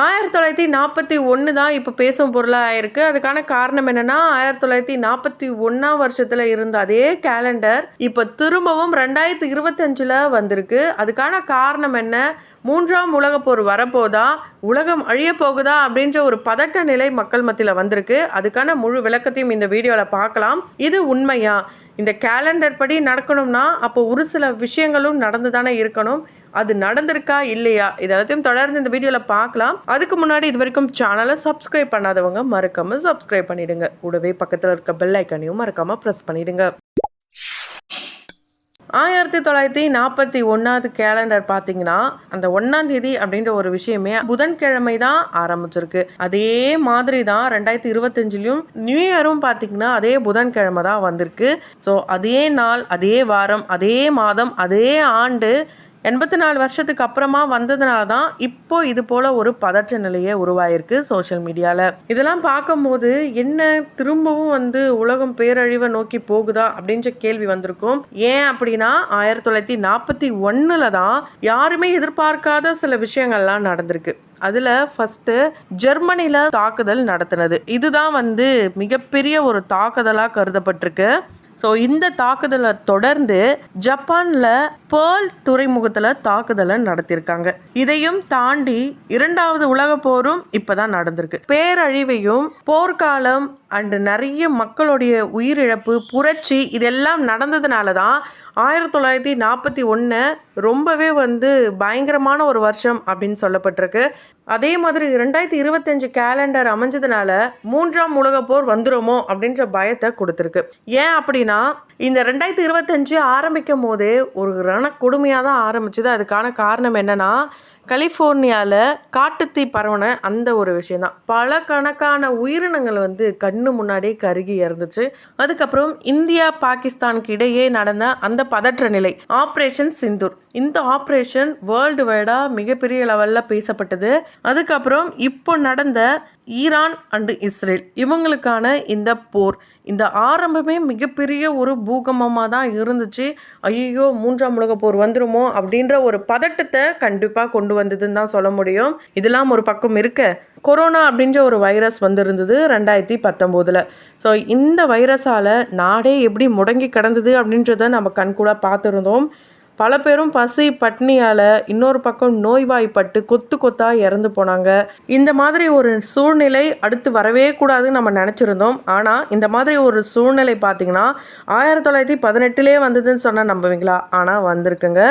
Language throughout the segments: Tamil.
ஆயிரத்தி தொள்ளாயிரத்தி நாற்பத்தி ஒன்று தான் இப்போ பேசும் பொருளாக ஆயிருக்கு அதுக்கான காரணம் என்னன்னா ஆயிரத்தி தொள்ளாயிரத்தி நாற்பத்தி ஒன்றாம் வருஷத்தில் இருந்த அதே கேலண்டர் இப்போ திரும்பவும் ரெண்டாயிரத்தி இருபத்தஞ்சில் வந்திருக்கு. அதுக்கான காரணம் என்ன? மூன்றாம் உலகப் போர் வரப்போதா? உலகம் அழிய போகுதா? அப்படின்ற ஒரு பதட்ட நிலை மக்கள் மத்தியில் வந்திருக்கு. அதுக்கான முழு விளக்கத்தையும் இந்த வீடியோவில் பார்க்கலாம். இது உண்மையா? இந்த கேலண்டர் படி நடக்கணும்னா அப்போ ஒரு சில விஷயங்களும் நடந்து தானே இருக்கணும். அது நடந்திருக்கா இல்லையா? இது எல்லாத்தையும் தொடர்ந்து இந்த வீடியோவில் பார்க்கலாம். அதுக்கு முன்னாடி இது வரைக்கும் சேனலை சப்ஸ்கிரைப் பண்ணாதவங்க மறக்காமல் சப்ஸ்கிரைப் பண்ணிடுங்க. கூடவே பக்கத்தில் இருக்க பெல் ஐக்கனையும் மறக்காமல் ப்ரெஸ் பண்ணிடுங்க. ஆயிரத்தி தொள்ளாயிரத்தி நாற்பத்தி ஒன்றாவது கேலண்டர் பார்த்தீங்கன்னா அந்த ஒன்றாம் தேதி அப்படின்ற ஒரு விஷயமே புதன்கிழமை தான் ஆரம்பிச்சிருக்கு. அதே மாதிரி தான் ரெண்டாயிரத்தி இருபத்தஞ்சிலையும் நியூ இயரும் பார்த்தீங்கன்னா அதே புதன்கிழமை தான் வந்திருக்கு. ஸோ அதே நாள் அதே வாரம் அதே மாதம் அதே ஆண்டு எண்பத்தி நாலு வருஷத்துக்கு அப்புறமா வந்ததுனால தான் இப்போ இது போல் ஒரு பதற்ற நிலையே உருவாயிருக்கு சோஷியல் மீடியாவில் இதெல்லாம் பார்க்கும்போது என்ன திரும்பவும் வந்து உலகம் பேரழிவை நோக்கி போகுதா அப்படின்ற கேள்வி வந்திருக்கும். ஏன் அப்படின்னா ஆயிரத்தி தொள்ளாயிரத்தி நாற்பத்தி ஒன்றில் தான் யாருமே எதிர்பார்க்காத சில விஷயங்கள்லாம் நடந்திருக்கு. அதில் ஃபஸ்ட்டு ஜெர்மனியில் தாக்குதல் நடத்தினது. இதுதான் வந்து மிகப்பெரிய ஒரு தாக்குதலாக கருதப்பட்டிருக்கு. ஸோ இந்த தாக்குதலை தொடர்ந்து ஜப்பானில் பேர்ல் துறைமுகத்தில் தாக்குதலை நடத்தியிருக்காங்க இதையும் தாண்டி இரண்டாவது உலக போரும் இப்போதான் நடந்திருக்கு. பேரழிவையும் போர்க்காலம் அண்டு நிறைய மக்களுடைய உயிரிழப்பு புரட்சி இதெல்லாம் நடந்ததுனால தான் ஆயிரத்தி தொள்ளாயிரத்தி நாற்பத்தி ஒன்று ரொம்பவே வந்து பயங்கரமான ஒரு வருஷம் அப்படின்னு சொல்லப்பட்டிருக்கு. அதே மாதிரி ரெண்டாயிரத்தி இருபத்தஞ்சு கேலண்டர் அமைஞ்சதுனால மூன்றாம் உலகப் போர் அப்படின்ற பயத்தை கொடுத்துருக்கு. ஏன் அப்படின்னா இந்த ரெண்டாயிரத்தி இருபத்தஞ்சு ஆரம்பிக்கும் போதே ஒரு ரண கொடுமையாக தான் ஆரம்பிச்சது. அதுக்கான காரணம் என்னென்னா கலிஃபோர்னியாவில் காட்டுத்தீ பரவன அந்த ஒரு விஷயந்தான் பல கணக்கான உயிரினங்கள் வந்து கண்ணு முன்னாடியே கருகி இறந்துச்சு அதுக்கப்புறம் இந்தியா பாகிஸ்தானுக்கு இடையே நடந்த அந்த பதற்ற நிலை ஆப்ரேஷன் சிந்தூர். இந்த ஆப்ரேஷன் வேர்ல்டு வைடாக மிகப்பெரிய லெவலில் பேசப்பட்டது. அதுக்கப்புறம் இப்போ நடந்த ஈரான் அண்டு இஸ்ரேல் இவங்களுக்கான இந்த போர் இந்த ஆரம்பமே மிகப்பெரிய ஒரு பூகம்பமாக தான் இருந்துச்சு. ஐயோ மூன்றாம் உலக போர் வந்துருமோ அப்படின்ற ஒரு பதட்டத்தை கண்டிப்பாக கொண்டு வந்ததுன்னு தான் சொல்ல முடியும். இதெல்லாம் ஒரு பக்கம் இருக்க. கொரோனா அப்படின்ற ஒரு வைரஸ் வந்திருந்தது ரெண்டாயிரத்தி பத்தொம்போதில். ஸோ இந்த வைரஸால் நாடே எப்படி முடங்கி கிடந்தது அப்படின்றத நம்ம கண்கூடாக பார்த்துருந்தோம். பல பேரும் பசி பட்னியால் இன்னொரு பக்கம் நோய்வாய்ப்பட்டு கொத்து கொத்தாக இறந்து போனாங்க. இந்த மாதிரி ஒரு சூழ்நிலை அடுத்து வரவே கூடாதுன்னு நம்ம நினச்சிருந்தோம். ஆனால் இந்த மாதிரி ஒரு சூழ்நிலை பார்த்திங்கன்னா ஆயிரத்தி தொள்ளாயிரத்தி பதினெட்டுலே வந்ததுன்னு சொன்னால் நம்புவீங்களா? ஆனால் வந்திருக்குங்க.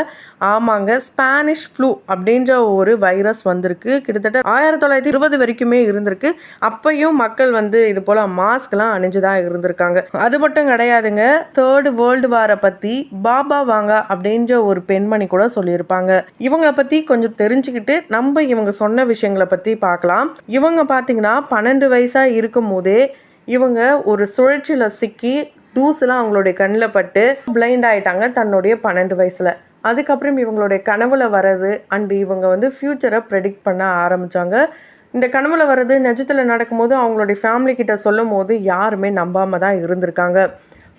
ஆமாங்க ஸ்பானிஷ் ஃப்ளூ அப்படின்ற ஒரு வைரஸ் வந்திருக்கு. கிட்டத்தட்ட ஆயிரத்தி தொள்ளாயிரத்தி இருபது வரைக்குமே இருந்திருக்கு. அப்பையும் மக்கள் வந்து இது போல் மாஸ்க்லாம் அணிஞ்சு தான் இருந்திருக்காங்க. அது மட்டும் கிடையாதுங்க தேர்டு வேர்ல்டு வாரை பற்றி பாபா வாங்க அப்படின்ற ஒரு பெண்மணி கூட சொல்லியிருப்பாங்க. இவங்களை பற்றி கொஞ்சம் தெரிஞ்சுக்கிட்டு நம்ம இவங்க சொன்ன விஷயங்களை பற்றி பார்க்கலாம். இவங்க பார்த்தீங்கன்னா பன்னெண்டு வயசாக இருக்கும் போதே இவங்க ஒரு சுழற்சியில் சிக்கி தூசுலாம் அவங்களுடைய கண்ணில் பட்டு பிளைண்ட் ஆகிட்டாங்க தன்னுடைய பன்னெண்டு வயசில். அதுக்கப்புறம் இவங்களுடைய கனவுல வர்றது அண்டு இவங்க வந்து ஃப்யூச்சரை ப்ரெடிக்ட் பண்ண ஆரம்பித்தாங்க இந்த கனவுல வர்றது நிஜத்தில் நடக்கும்போது அவங்களுடைய ஃபேமிலி கிட்ட சொல்லும் போது யாருமே நம்பாமல் தான் இருந்திருக்காங்க.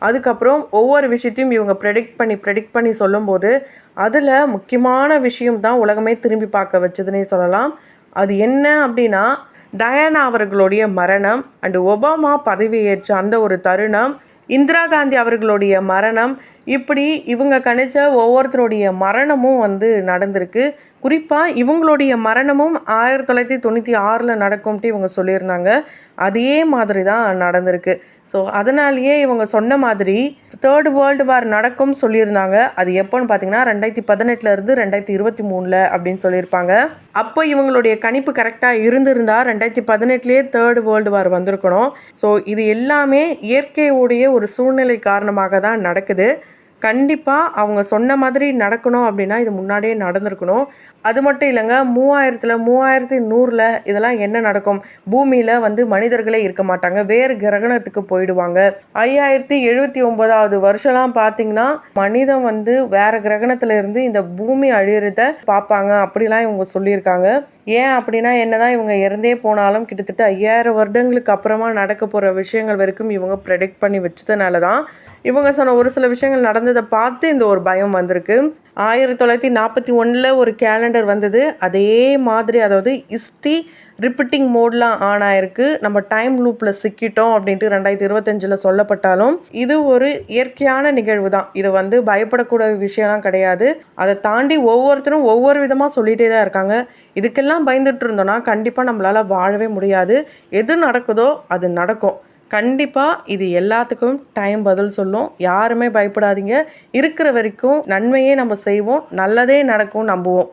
அதுக்கப்புறம் ஒவ்வொரு விஷயத்தையும் இவங்க ப்ரெடிக்ட் பண்ணி ப்ரெடிக்ட் பண்ணி சொல்லும்போது அதில் முக்கியமான விஷயம் தான் உலகமே திரும்பி பார்க்க வச்சதுன்னே சொல்லலாம். அது என்ன அப்படின்னா டயானா அவர்களுடைய மரணம் அண்டு ஒபாமா பதவியேற்ற அந்த ஒரு தருணம் இந்திரா காந்தி அவர்களுடைய மரணம் இப்படி இவங்க கணிச்ச ஒவ்வொருத்தருடைய மரணமும் வந்து நடந்திருக்கு. குறிப்பாக இவங்களுடைய மரணமும் ஆயிரத்தி தொள்ளாயிரத்தி தொண்ணூற்றி ஆறில் நடக்கும்ட்டு இவங்க சொல்லியிருந்தாங்க. அதே மாதிரி தான் நடந்திருக்கு. ஸோ அதனாலேயே இவங்க சொன்ன மாதிரி தேர்ட் வேர்ல்டு வார் நடக்கும் சொல்லியிருந்தாங்க. அது எப்போன்னு பார்த்தீங்கன்னா ரெண்டாயிரத்தி பதினெட்டுலேருந்து ரெண்டாயிரத்தி இருபத்தி மூணில் அப்படின்னு சொல்லியிருப்பாங்க. அப்போ இவங்களுடைய கணிப்பு கரெக்டாக இருந்திருந்தால் ரெண்டாயிரத்தி பதினெட்டுலேயே தேர்டு வேர்ல்டு வார் வந்திருக்கணும். ஸோ இது எல்லாமே இயற்கையுடைய ஒரு சூழ்நிலை காரணமாக தான் நடக்குது. கண்டிப்பாக அவங்க சொன்ன மாதிரி நடக்கணும் அப்படின்னா இது முன்னாடியே நடந்திருக்கணும். அது மட்டும் இல்லைங்க மூவாயிரத்தில் மூவாயிரத்தி நூறில் இதெல்லாம் என்ன நடக்கும்? பூமியில் வந்து மனிதர்களே இருக்க மாட்டாங்க வேறு கிரகணத்துக்கு போயிடுவாங்க. ஐயாயிரத்தி எழுபத்தி ஒன்பதாவது வருஷம்லாம் பார்த்தீங்கன்னா மனிதன் வந்து வேறு கிரகணத்தில் இருந்து இந்த பூமி அழியறத பார்ப்பாங்க அப்படிலாம் இவங்க சொல்லியிருக்காங்க. ஏன் அப்படின்னா என்னதான் இவங்க இறந்தே போனாலும் கிட்டத்தட்ட ஐயாயிரம் வருடங்களுக்கு அப்புறமா நடக்க போகிற விஷயங்கள் வரைக்கும் இவங்க ப்ரெடிக்ட் பண்ணி வச்சதுனால தான் இவங்க சொன்ன ஒரு சில விஷயங்கள் நடந்ததை பார்த்து இந்த ஒரு பயம் வந்திருக்கு. ஆயிரத்தி தொள்ளாயிரத்தி நாற்பத்தி ஒன்றில் ஒரு கேலண்டர் வந்தது. அதே மாதிரி அதாவது இஸ்டி ரிப்பீட்டிங் மோட்லாம் ஆன் ஆயிருக்கு. நம்ம டைம் லூப்பில் சிக்கிட்டோம் அப்படின்ட்டு ரெண்டாயிரத்தி இருபத்தஞ்சில் சொல்லப்பட்டாலும் இது ஒரு இயற்கையான நிகழ்வு தான் இது வந்து பயப்படக்கூடிய விஷயம்லாம் கிடையாது. அதை தாண்டி ஒவ்வொருத்தரும் ஒவ்வொரு விதமாக சொல்லிகிட்டே தான் இருக்காங்க. இதுக்கெல்லாம் பயந்துட்டு இருந்தோம்னா கண்டிப்பாக நம்மளால் வாழவே முடியாது. எது நடக்குதோ அது நடக்கும். கண்டிப்பாக இது எல்லாத்துக்கும் டைம் பதில் சொல்லும். யாருமே பயப்படாதீங்க. இருக்கிற வரைக்கும் நன்மையே நம்ம செய்வோம். நல்லதே நடக்கும் நம்புவோம்.